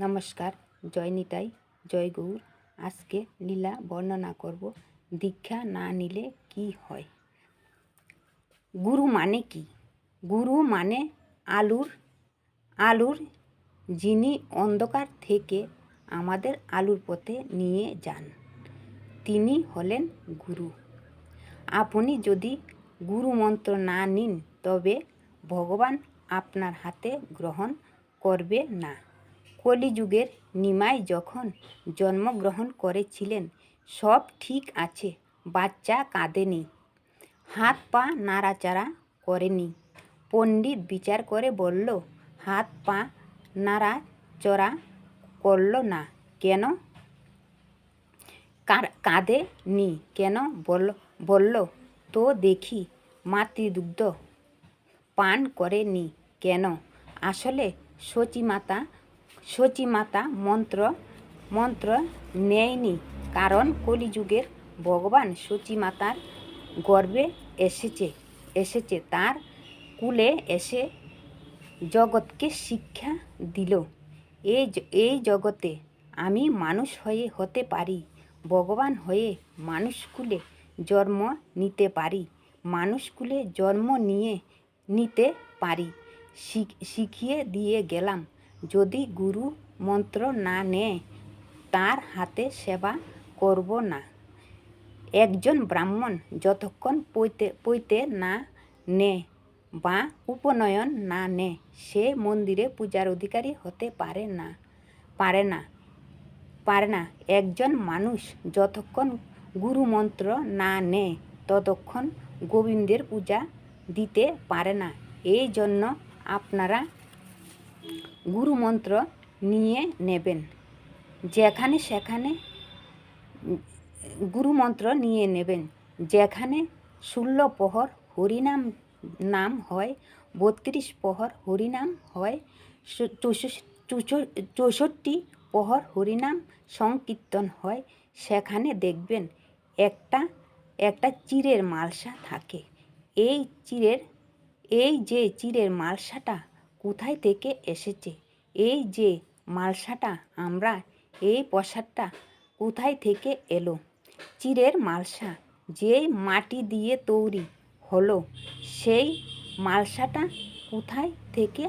নমস্কার, জয় নিতাই, জয় গৌর। আজকে লীলা বর্ণনা করব, দীক্ষা না নিলে কি হয়? গুরু মানে কি? গুরু মানে আলুর আলুর যিনি অন্ধকার থেকে আমাদের আলুর পথে নিয়ে যান, তিনি হলেন গুরু। আপনি যদি গুরু মন্ত্র না নিন, তবে ভগবান আপনার হাতে গ্রহণ করবে না। কলিযুগের নিমাই যখন জন্মগ্রহণ করেছিলেন, সব ঠিক আছে, বাচ্চা কাঁদেনি, হাত পা নাড়াচাড়া করেনি। পণ্ডিত বিচার করে বলল, হাত পা নাড়াচড়া করল না কেন? কাঁদে নি কেন বল, বলল, তো দেখি, মাতৃদুগ্ধ পান করেনি কেন? আসলে সচিমাতা সচিমাতা মন্ত্র মন্ত্র নেয়নি। কারণ কলিযুগের ভগবান সচিমাতার গর্বে এসেছে এসেছে, তার কুলে এসে জগৎকে শিক্ষা দিল। এই এই জগতে আমি মানুষ হয়ে হতে পারি, ভগবান হয়ে মানুষকুলে জন্ম নিতে পারি মানুষকুলে জন্ম নিয়ে নিতে পারি, শিখ- শিখিয়ে দিয়ে গেলাম। যদি গুরু মন্ত্র না নেয়, তার হাতে সেবা করব না। একজন ব্রাহ্মণ যতক্ষণ পৈতে পৈতে না নেয় বা উপনয়ন না নেয়, সে মন্দিরে পূজার অধিকারী হতে পারে না পারে না পারে না। একজন মানুষ যতক্ষণ গুরু মন্ত্র না নেয়, ততক্ষণ গোবিন্দের পূজা দিতে পারে না। এই জন্য আপনারা গুরু মন্ত্র নিয়ে নেবেন। যেখানে সেখানে গুরু মন্ত্র নিয়ে নেবেন। যেখানে ষোলো প্রহর হরিনাম নাম হয়, বত্রিশ প্রহর হরিনাম হয় চৌষট্টি প্রহর হরিনাম সংকীর্তন হয়, সেখানে দেখবেন একটা একটা চিরের মালসা থাকে। এই চিরের, এই যে চিরের মালসাটা কোথায় থেকে এসেছে? এই যে মালসাটা, আমরা এই প্রসাদটা কোথায় থেকে এলো? চিরের মালসা যেই মাটি দিয়ে তৈরি হলো, সেই মালসাটা কোথায় থেকে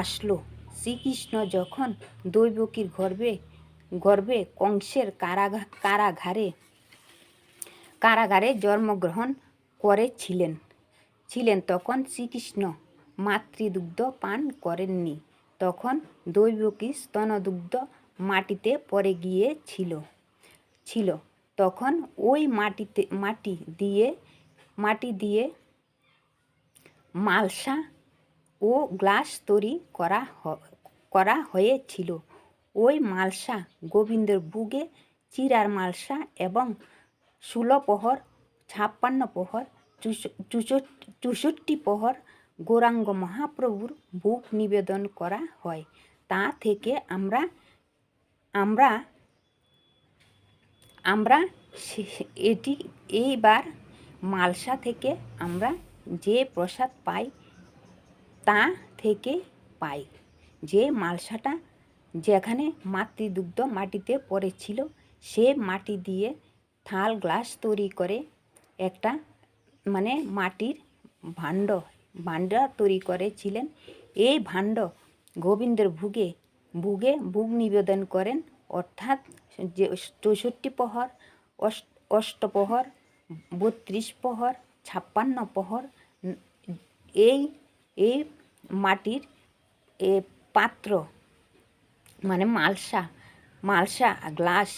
আসলো? শ্রীকৃষ্ণ যখন দৈবকীর গর্বে গর্বে কংসের কারাগা, কারাগারে কারাগারে জন্মগ্রহণ করেছিলেন, ছিলেন তখন শ্রীকৃষ্ণ। মাতৃদুগ্ধ পান করেননি। তখন দৈবকী স্তনদুগ্ধ মাটিতে পড়ে গিয়েছিল ছিল। তখন ওই মাটিতে, মাটি দিয়ে মাটি দিয়ে মালসা ও গ্লাস তৈরি করা করা হয়েছিল। ওই মালসা গোবিন্দের বুগে চিরার মালসা এবং ষোলো প্রহর ছাপ্পান্ন প্রহর চুষ- চুষট্টি চৌষট্টি প্রহর গৌরাঙ্গ মহাপ্রভুর বুক নিবেদন করা হয়। তা থেকে আমরা আমরা আমরা এটি, এইবার মালসা থেকে আমরা যে প্রসাদ পাই, তা থেকে পাই। যে মালসাটা যেখানে মাতৃদুগ্ধ মাটিতে পড়েছিল, সে মাটি দিয়ে থাল গ্লাস তৈরি করে একটা মানে মাটির ভাণ্ড ভাণ্ড তৈরি করেছিলেন। এই ভাণ্ড গোবিন্দের ভুগে ভুগে ভোগ নিবেদন করেন। অর্থাৎ যে চৌষট্টি প্রহর অষ্ট অষ্টপ্রহর বত্রিশ প্রহর, ছাপ্পান্ন প্রহর, এই এই মাটির এ পাত্র মানে মালসা মালসা, গ্লাস,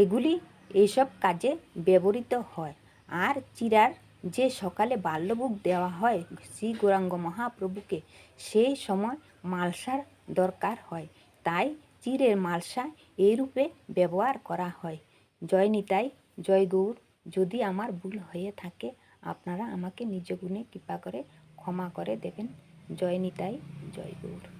এগুলি এইসব কাজে ব্যবহৃত হয়। আর চিরার যে সকালে বাল্যভোগ দেওয়া হয় শ্রী গৌরাঙ্গ মহাপ্রভুকে সেই সময় মালসার দরকার হয়। তাই চিরের মালসা এই রূপে ব্যবহার করা হয়। জয় নিতাই, জয় গৌর, যদি আমার ভুল হয়ে থাকে, আপনারা আমাকে নিজ গুণে কৃপা করে ক্ষমা করে দেবেন। জয় নিতাই, জয় গৌর।